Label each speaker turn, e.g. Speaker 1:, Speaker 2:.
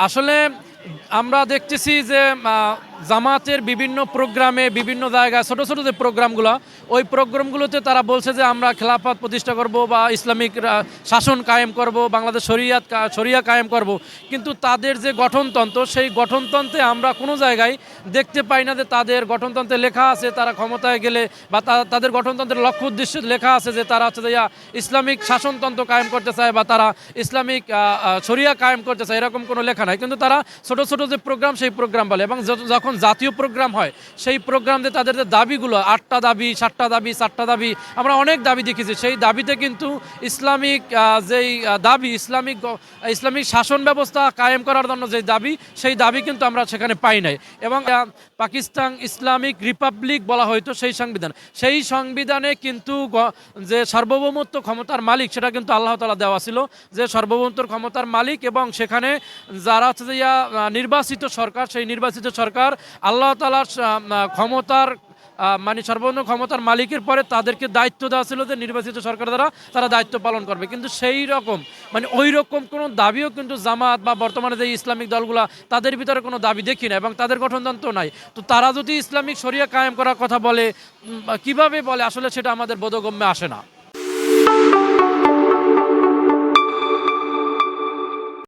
Speaker 1: আসলে আমরা দেখতেছি যে জামাতের বিভিন্ন প্রোগ্রামে, বিভিন্ন জায়গায়, ছোট ছোট যে প্রোগ্রামগুলো, ওই প্রোগ্রামগুলোতে তারা বলছে যে আমরা খেলাফত প্রতিষ্ঠা করব বা ইসলামিক শাসন কায়েম করব, বাংলাদেশ শরিয়াত শরিয়া কায়েম করব। কিন্তু তাদের যে গঠনতন্ত্র, সেই গঠনতন্ত্রে আমরা কোনো জায়গায় দেখতে পাই না যে তাদের গঠনতন্ত্রে লেখা আছে তারা ক্ষমতায় গেলে বা তাদের গঠনতন্ত্রের লক্ষ্য, উদ্দেশ্যে লেখা আছে যে তারা হচ্ছে যে ইসলামিক শাসনতন্ত্র কায়েম করতে চায় বা তারা ইসলামিক শরিয়া কায়েম করতে চায়, এরকম কোনো লেখা নাই। কিন্তু তারা ছোট ছোট যে প্রোগ্রাম, সেই প্রোগ্রাম বলে এবং য- যখন জাতীয় প্রোগ্রাম হয়, সেই প্রোগ্রাম তাদের যে দাবিগুলো, আটটা দাবি, সাতটা দাবি, চারটা দাবি, আমরা অনেক দাবি দেখেছি। সেই দাবিতে কিন্তু ইসলামিক যেই দাবি, ইসলামিক ইসলামিক শাসন ব্যবস্থা কায়েম করার জন্য যে দাবি, সেই দাবি কিন্তু আমরা সেখানে পাই নাই। এবং পাকিস্তান ইসলামিক রিপাবলিক বলা হয়তো সেই সংবিধান। সেই সংবিধানে কিন্তু যে সার্বভৌমত্ব ক্ষমতার মালিক, সেটা কিন্তু আল্লাহ তালা দেওয়া ছিল। যে সার্বভৌমত্বর ক্ষমতার মালিক এবং সেখানে যারা হচ্ছে যে নির্বাচিত সরকার, সেই নির্বাচিত সরকার আল্লাহ তালার ক্ষমতার মানে সর্বন্ন ক্ষমতার মালিকের পরে তাদেরকে দায়িত্ব দেওয়া ছিল যে নির্বাচিত সরকার দ্বারা তারা দায়িত্ব পালন করবে। কিন্তু সেই রকম মানে ওই রকম কোনো দাবিও কিন্তু জামাত বা বর্তমানে যে ইসলামিক দলগুলা, তাদের ভিতরে কোনো দাবি দেখি না এবং তাদের গঠনতন্ত্র নাই। তো তারা যদি ইসলামিক শরিয়া কায়েম করার কথা বলে কীভাবে বলে, আসলে সেটা আমাদের বোধগম্যে আসে না।